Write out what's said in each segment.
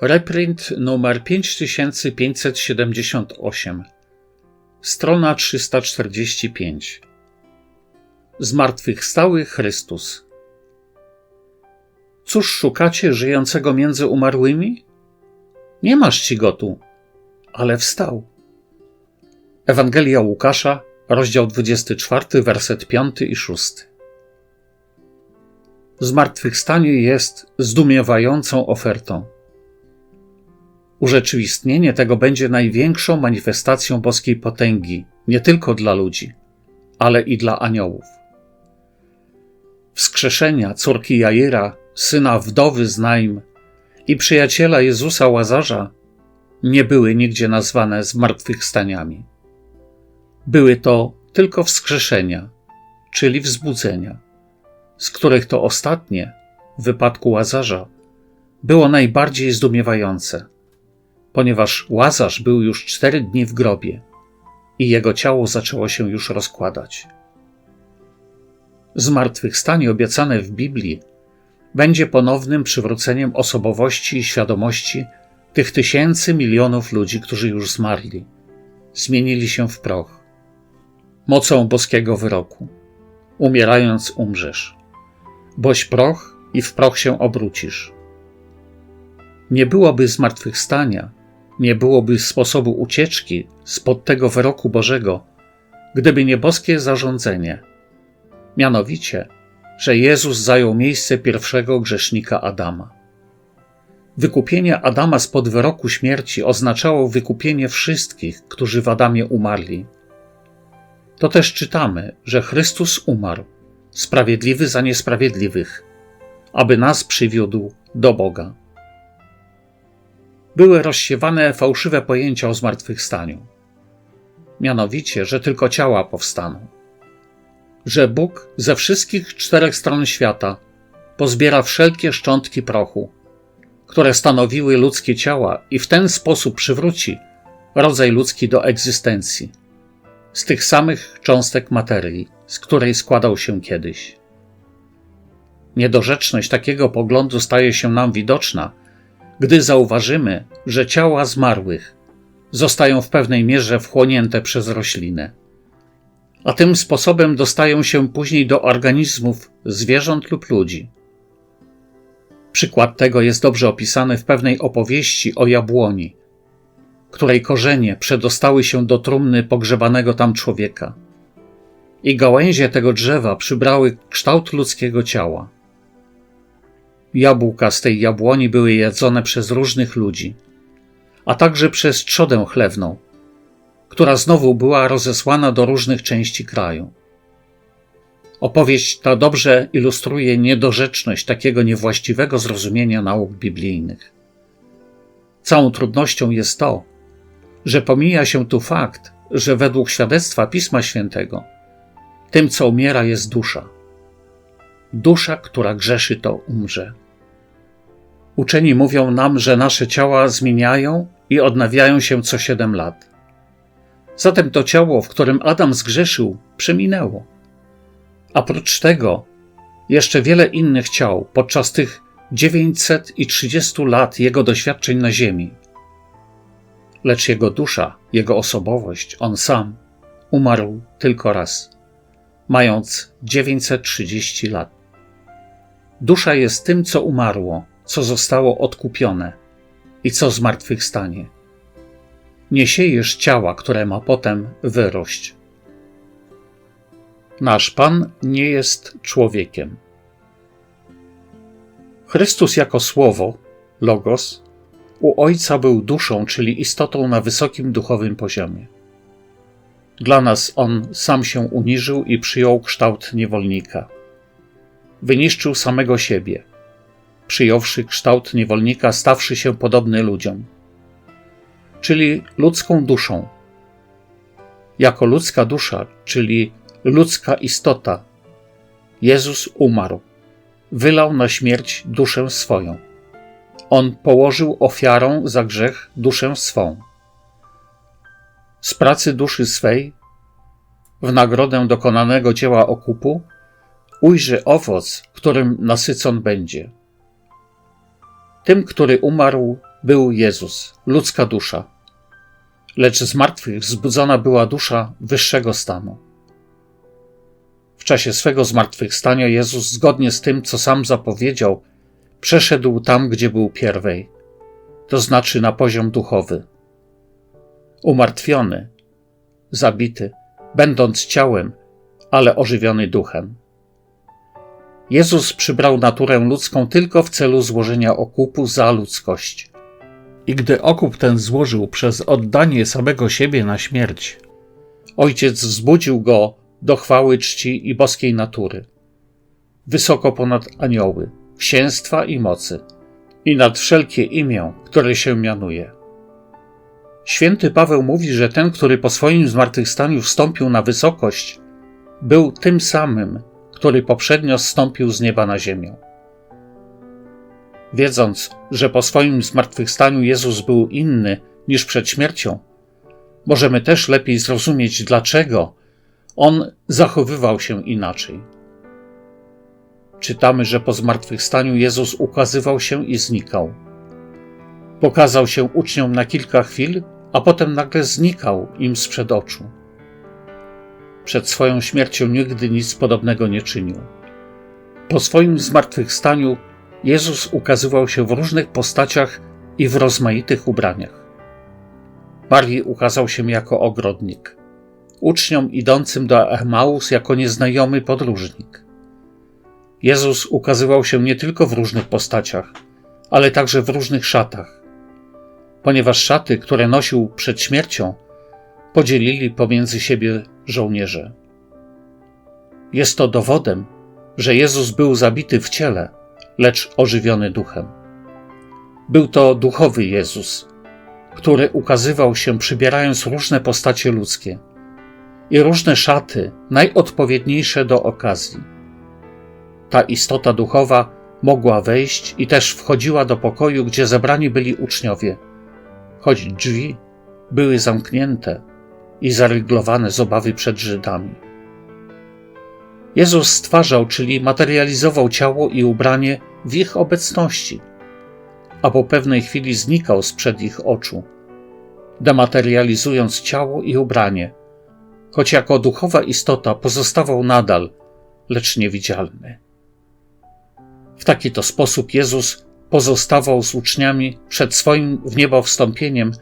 Reprint numer 5578. Strona 345. Zmartwychwstały Chrystus. Cóż szukacie żyjącego między umarłymi? Nie masz ci go tu, ale wstał. Ewangelia Łukasza, rozdział 24, werset 5 i 6. Zmartwychwstanie jest zdumiewającą ofertą. Urzeczywistnienie tego będzie największą manifestacją boskiej potęgi, nie tylko dla ludzi, ale i dla aniołów. Wskrzeszenia córki Jaira, syna wdowy z Naim i przyjaciela Jezusa Łazarza nie były nigdzie nazwane zmartwychwstaniami. Były to tylko wskrzeszenia, czyli wzbudzenia, z których to ostatnie, w wypadku Łazarza, było najbardziej zdumiewające – ponieważ Łazarz był już cztery dni w grobie i jego ciało zaczęło się już rozkładać. Zmartwychwstanie obiecane w Biblii będzie ponownym przywróceniem osobowości i świadomości tych tysięcy milionów ludzi, którzy już zmarli, zmienili się w proch. Mocą boskiego wyroku. Umierając umrzesz. Boś proch i w proch się obrócisz. Nie byłoby zmartwychwstania, nie byłoby sposobu ucieczki spod tego wyroku Bożego, gdyby nie boskie zarządzenie. Mianowicie, że Jezus zajął miejsce pierwszego grzesznika Adama. Wykupienie Adama spod wyroku śmierci oznaczało wykupienie wszystkich, którzy w Adamie umarli. To też czytamy, że Chrystus umarł, sprawiedliwy za niesprawiedliwych, aby nas przywiódł do Boga były rozsiewane fałszywe pojęcia o zmartwychwstaniu. Mianowicie, że tylko ciała powstaną. Że Bóg ze wszystkich czterech stron świata pozbiera wszelkie szczątki prochu, które stanowiły ludzkie ciała i w ten sposób przywróci rodzaj ludzki do egzystencji, z tych samych cząstek materii, z której składał się kiedyś. Niedorzeczność takiego poglądu staje się nam widoczna – gdy zauważymy, że ciała zmarłych zostają w pewnej mierze wchłonięte przez roślinę, a tym sposobem dostają się później do organizmów zwierząt lub ludzi. Przykład tego jest dobrze opisany w pewnej opowieści o jabłoni, której korzenie przedostały się do trumny pogrzebanego tam człowieka. I gałęzie tego drzewa przybrały kształt ludzkiego ciała. Jabłka z tej jabłoni były jedzone przez różnych ludzi, a także przez trzodę chlewną, która znowu była rozesłana do różnych części kraju. Opowieść ta dobrze ilustruje niedorzeczność takiego niewłaściwego zrozumienia nauk biblijnych. Całą trudnością jest to, że pomija się tu fakt, że według świadectwa Pisma Świętego, tym co umiera jest dusza. Dusza, która grzeszy, to umrze. Uczeni mówią nam, że nasze ciała zmieniają i odnawiają się co siedem lat. Zatem to ciało, w którym Adam zgrzeszył, przeminęło. A prócz tego jeszcze wiele innych ciał podczas tych 930 lat jego doświadczeń na ziemi. Lecz jego dusza, jego osobowość, on sam umarł tylko raz, mając 930 lat. Dusza jest tym, co umarło, co zostało odkupione i co zmartwychwstanie. Nie siejesz ciała, które ma potem wyrość. Nasz Pan nie jest człowiekiem. Chrystus jako Słowo, Logos, u Ojca był duszą, czyli istotą na wysokim duchowym poziomie. Dla nas On sam się uniżył i przyjął kształt niewolnika. Wyniszczył samego siebie – przyjąwszy kształt niewolnika, stawszy się podobny ludziom, czyli ludzką duszą. Jako ludzka dusza, czyli ludzka istota, Jezus umarł, wylał na śmierć duszę swoją. On położył ofiarą za grzech duszę swą. Z pracy duszy swej, w nagrodę dokonanego dzieła okupu, ujrzy owoc, którym nasycon będzie. Tym, który umarł, był Jezus, ludzka dusza, lecz z martwych wzbudzona była dusza wyższego stanu. W czasie swego zmartwychwstania Jezus, zgodnie z tym, co sam zapowiedział, przeszedł tam, gdzie był pierwej, to znaczy na poziom duchowy. Umartwiony, zabity, będąc ciałem, ale ożywiony duchem. Jezus przybrał naturę ludzką tylko w celu złożenia okupu za ludzkość. I gdy okup ten złożył przez oddanie samego siebie na śmierć, Ojciec wzbudził go do chwały czci i boskiej natury, wysoko ponad anioły, księstwa i mocy, i nad wszelkie imię, które się mianuje. Święty Paweł mówi, że ten, który po swoim zmartwychwstaniu wstąpił na wysokość, był tym samym, który poprzednio zstąpił z nieba na ziemię. Wiedząc, że po swoim zmartwychwstaniu Jezus był inny niż przed śmiercią, możemy też lepiej zrozumieć, dlaczego on zachowywał się inaczej. Czytamy, że po zmartwychwstaniu Jezus ukazywał się i znikał. Pokazał się uczniom na kilka chwil, a potem nagle znikał im sprzed oczu. Przed swoją śmiercią nigdy nic podobnego nie czynił. Po swoim zmartwychwstaniu Jezus ukazywał się w różnych postaciach i w rozmaitych ubraniach. Marii ukazał się jako ogrodnik, uczniom idącym do Emaus jako nieznajomy podróżnik. Jezus ukazywał się nie tylko w różnych postaciach, ale także w różnych szatach, ponieważ szaty, które nosił przed śmiercią, podzielili pomiędzy siebie żołnierze. Jest to dowodem, że Jezus był zabity w ciele, lecz ożywiony duchem. Był to duchowy Jezus, który ukazywał się przybierając różne postacie ludzkie i różne szaty, najodpowiedniejsze do okazji. Ta istota duchowa mogła wejść i też wchodziła do pokoju, gdzie zebrani byli uczniowie, choć drzwi były zamknięte i zaryglowane z obawy przed Żydami. Jezus stwarzał, czyli materializował ciało i ubranie w ich obecności, a po pewnej chwili znikał sprzed ich oczu, dematerializując ciało i ubranie, choć jako duchowa istota pozostawał nadal, lecz niewidzialny. W taki to sposób Jezus pozostawał z uczniami przed swoim w niebo wstąpieniem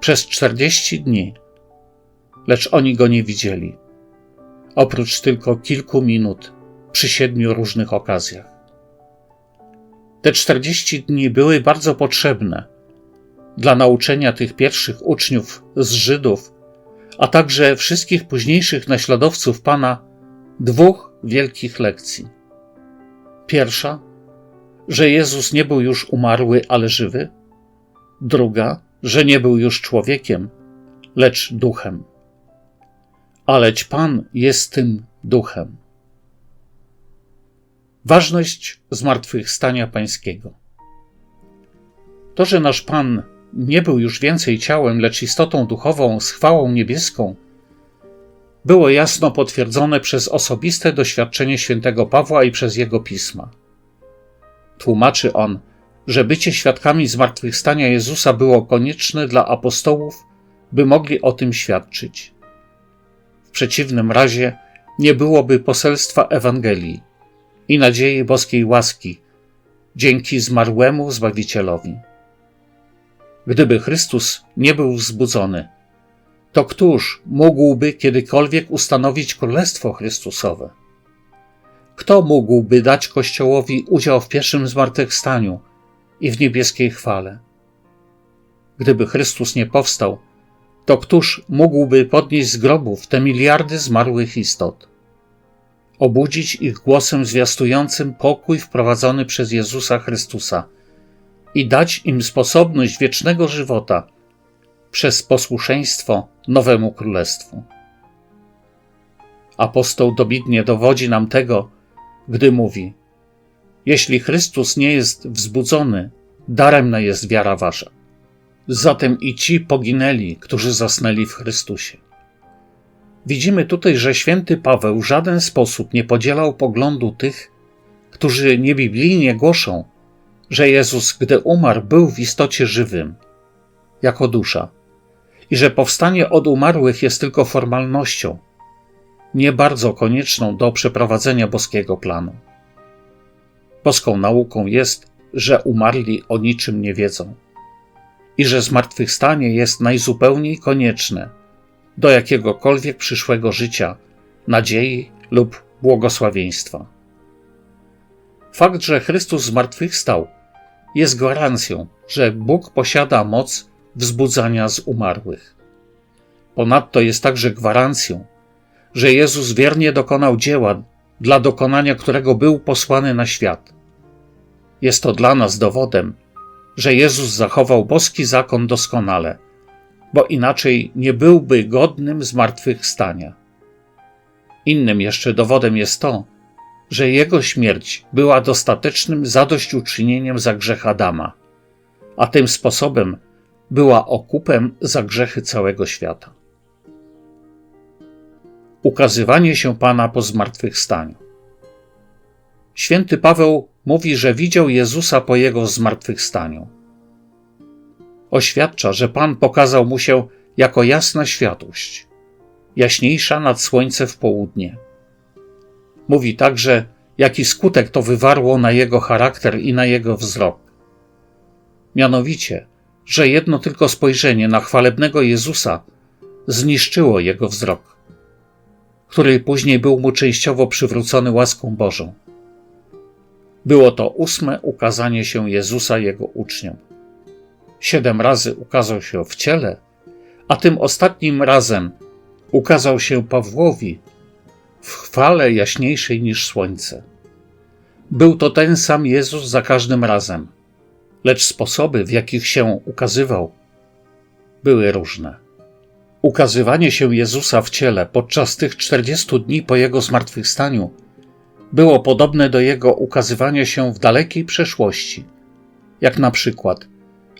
przez czterdzieści dni, lecz oni go nie widzieli, oprócz tylko kilku minut przy siedmiu różnych okazjach. Te czterdzieści dni były bardzo potrzebne dla nauczenia tych pierwszych uczniów z Żydów, a także wszystkich późniejszych naśladowców Pana dwóch wielkich lekcji. Pierwsza, że Jezus nie był już umarły, ale żywy. Druga, że nie był już człowiekiem, lecz duchem. Aleć Pan jest tym duchem. Ważność zmartwychwstania Pańskiego. To, że nasz Pan nie był już więcej ciałem, lecz istotą duchową z chwałą niebieską, było jasno potwierdzone przez osobiste doświadczenie świętego Pawła i przez jego pisma. Tłumaczy on, że bycie świadkami zmartwychwstania Jezusa było konieczne dla apostołów, by mogli o tym świadczyć. Przeciwnym razie nie byłoby poselstwa Ewangelii i nadziei boskiej łaski dzięki zmarłemu Zbawicielowi. Gdyby Chrystus nie był wzbudzony, to któż mógłby kiedykolwiek ustanowić Królestwo Chrystusowe? Kto mógłby dać Kościołowi udział w pierwszym zmartwychwstaniu i w niebieskiej chwale? Gdyby Chrystus nie powstał, to któż mógłby podnieść z grobów te miliardy zmarłych istot? Obudzić ich głosem zwiastującym pokój wprowadzony przez Jezusa Chrystusa i dać im sposobność wiecznego żywota przez posłuszeństwo nowemu królestwu. Apostoł dobitnie dowodzi nam tego, gdy mówi: Jeśli Chrystus nie jest wzbudzony, daremna jest wiara wasza. Zatem i ci poginęli, którzy zasnęli w Chrystusie. Widzimy tutaj, że święty Paweł w żaden sposób nie podzielał poglądu tych, którzy niebiblijnie głoszą, że Jezus, gdy umarł, był w istocie żywym, jako dusza, i że powstanie od umarłych jest tylko formalnością, nie bardzo konieczną do przeprowadzenia boskiego planu. Boską nauką jest, że umarli o niczym nie wiedzą i że zmartwychwstanie jest najzupełniej konieczne do jakiegokolwiek przyszłego życia, nadziei lub błogosławieństwa. Fakt, że Chrystus zmartwychwstał, jest gwarancją, że Bóg posiada moc wzbudzania z umarłych. Ponadto jest także gwarancją, że Jezus wiernie dokonał dzieła, dla dokonania którego był posłany na świat. Jest to dla nas dowodem, że Jezus zachował boski zakon doskonale, bo inaczej nie byłby godnym zmartwychwstania. Innym jeszcze dowodem jest to, że jego śmierć była dostatecznym zadośćuczynieniem za grzech Adama, a tym sposobem była okupem za grzechy całego świata. Ukazywanie się Pana po zmartwychwstaniu. Święty Paweł mówi, że widział Jezusa po jego zmartwychwstaniu. Oświadcza, że Pan pokazał mu się jako jasna światłość, jaśniejsza nad słońce w południe. Mówi także, jaki skutek to wywarło na jego charakter i na jego wzrok. Mianowicie, że jedno tylko spojrzenie na chwalebnego Jezusa zniszczyło jego wzrok, który później był mu częściowo przywrócony łaską Bożą. Było to ósme ukazanie się Jezusa jego uczniom. Siedem razy ukazał się w ciele, a tym ostatnim razem ukazał się Pawłowi w chwale jaśniejszej niż słońce. Był to ten sam Jezus za każdym razem, lecz sposoby, w jakich się ukazywał, były różne. Ukazywanie się Jezusa w ciele podczas tych czterdziestu dni po jego zmartwychwstaniu było podobne do jego ukazywania się w dalekiej przeszłości, jak na przykład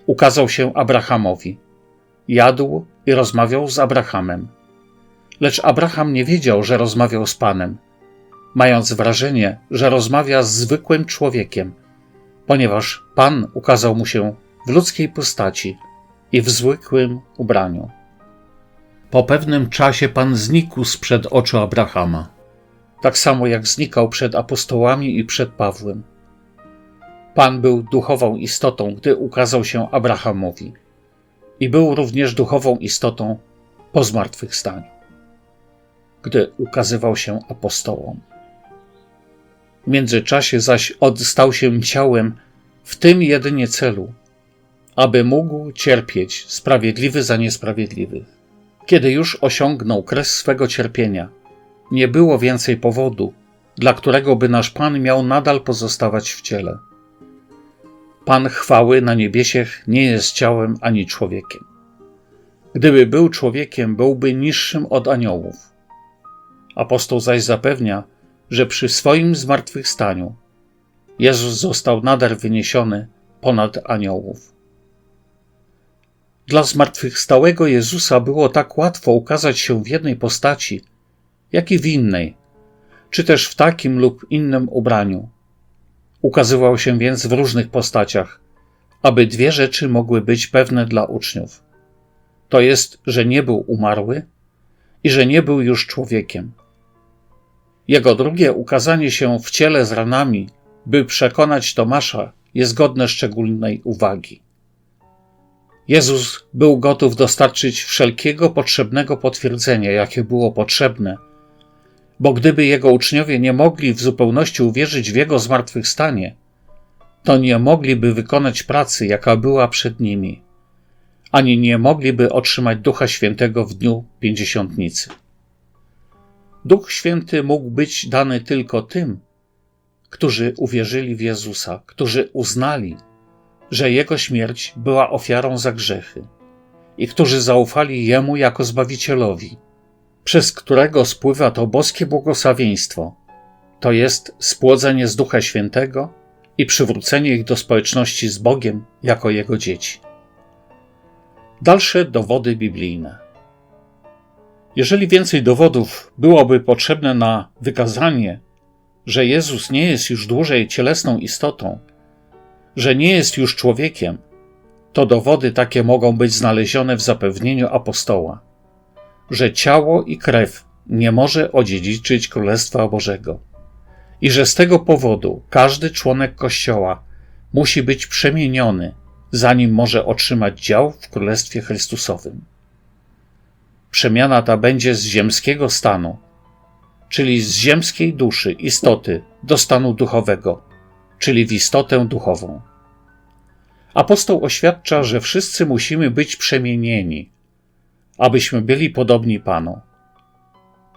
ukazał się Abrahamowi, jadł i rozmawiał z Abrahamem. Lecz Abraham nie wiedział, że rozmawiał z Panem, mając wrażenie, że rozmawia z zwykłym człowiekiem, ponieważ Pan ukazał mu się w ludzkiej postaci i w zwykłym ubraniu. Po pewnym czasie Pan znikł sprzed oczu Abrahama tak samo jak znikał przed apostołami i przed Pawłem. Pan był duchową istotą, gdy ukazał się Abrahamowi, i był również duchową istotą po zmartwychwstaniu, gdy ukazywał się apostołom. W międzyczasie zaś odstał się ciałem w tym jedynie celu, aby mógł cierpieć sprawiedliwy za niesprawiedliwych. Kiedy już osiągnął kres swego cierpienia, nie było więcej powodu, dla którego by nasz Pan miał nadal pozostawać w ciele. Pan chwały na niebiesiech nie jest ciałem ani człowiekiem. Gdyby był człowiekiem, byłby niższym od aniołów. Apostoł zaś zapewnia, że przy swoim zmartwychwstaniu Jezus został nader wyniesiony ponad aniołów. Dla zmartwychwstałego Jezusa było tak łatwo ukazać się w jednej postaci – jak i w innej, czy też w takim lub innym ubraniu. Ukazywał się więc w różnych postaciach, aby dwie rzeczy mogły być pewne dla uczniów. To jest, że nie był umarły i że nie był już człowiekiem. Jego drugie ukazanie się w ciele z ranami, by przekonać Tomasza, jest godne szczególnej uwagi. Jezus był gotów dostarczyć wszelkiego potrzebnego potwierdzenia, jakie było potrzebne, bo gdyby jego uczniowie nie mogli w zupełności uwierzyć w jego zmartwychwstanie, to nie mogliby wykonać pracy, jaka była przed nimi, ani nie mogliby otrzymać Ducha Świętego w dniu pięćdziesiątnicy. Duch Święty mógł być dany tylko tym, którzy uwierzyli w Jezusa, którzy uznali, że Jego śmierć była ofiarą za grzechy i którzy zaufali Jemu jako Zbawicielowi przez którego spływa to boskie błogosławieństwo, to jest spłodzenie z Ducha Świętego i przywrócenie ich do społeczności z Bogiem jako Jego dzieci. Dalsze dowody biblijne. Jeżeli więcej dowodów byłoby potrzebne na wykazanie, że Jezus nie jest już dłużej cielesną istotą, że nie jest już człowiekiem, to dowody takie mogą być znalezione w zapewnieniu apostoła, że ciało i krew nie może odziedziczyć Królestwa Bożego i że z tego powodu każdy członek Kościoła musi być przemieniony, zanim może otrzymać dział w Królestwie Chrystusowym. Przemiana ta będzie z ziemskiego stanu, czyli z ziemskiej duszy, istoty, do stanu duchowego, czyli w istotę duchową. Apostoł oświadcza, że wszyscy musimy być przemienieni, abyśmy byli podobni Panu.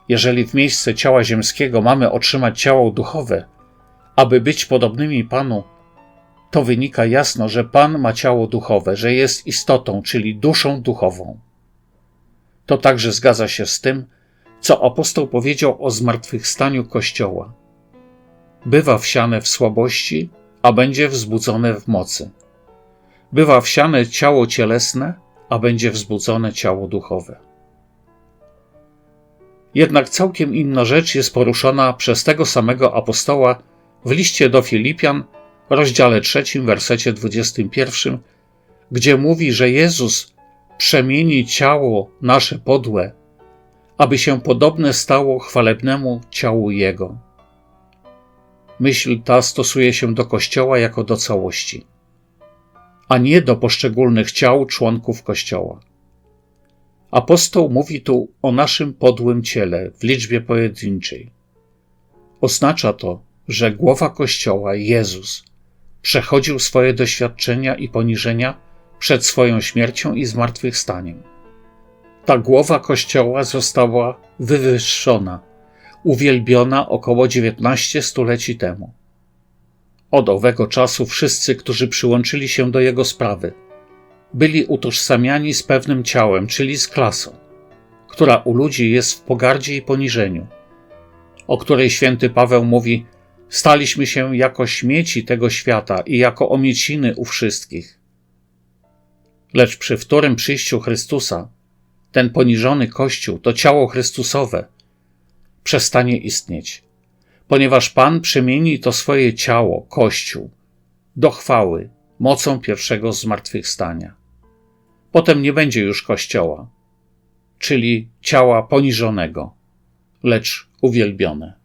Jeżeli w miejsce ciała ziemskiego mamy otrzymać ciało duchowe, aby być podobnymi Panu, to wynika jasno, że Pan ma ciało duchowe, że jest istotą, czyli duszą duchową. To także zgadza się z tym, co apostoł powiedział o zmartwychwstaniu Kościoła. Bywa wsiane w słabości, a będzie wzbudzone w mocy. Bywa wsiane ciało cielesne, a będzie wzbudzone ciało duchowe. Jednak całkiem inna rzecz jest poruszona przez tego samego apostoła w liście do Filipian, rozdziale 3, wersecie 21, gdzie mówi, że Jezus przemieni ciało nasze podłe, aby się podobne stało chwalebnemu ciału Jego. Myśl ta stosuje się do Kościoła jako do całości, a nie do poszczególnych ciał członków Kościoła. Apostoł mówi tu o naszym podłym ciele w liczbie pojedynczej. Oznacza to, że głowa Kościoła, Jezus, przechodził swoje doświadczenia i poniżenia przed swoją śmiercią i zmartwychwstaniem. Ta głowa Kościoła została wywyższona, uwielbiona około 19 stuleci temu. Od owego czasu wszyscy, którzy przyłączyli się do jego sprawy, byli utożsamiani z pewnym ciałem, czyli z klasą, która u ludzi jest w pogardzie i poniżeniu, o której święty Paweł mówi: Staliśmy się jako śmieci tego świata i jako omieciny u wszystkich. Lecz przy wtórym przyjściu Chrystusa, ten poniżony Kościół, to ciało Chrystusowe, przestanie istnieć, ponieważ Pan przemieni to swoje ciało, Kościół, do chwały, mocą pierwszego zmartwychwstania. Potem nie będzie już Kościoła, czyli ciała poniżonego, lecz uwielbione.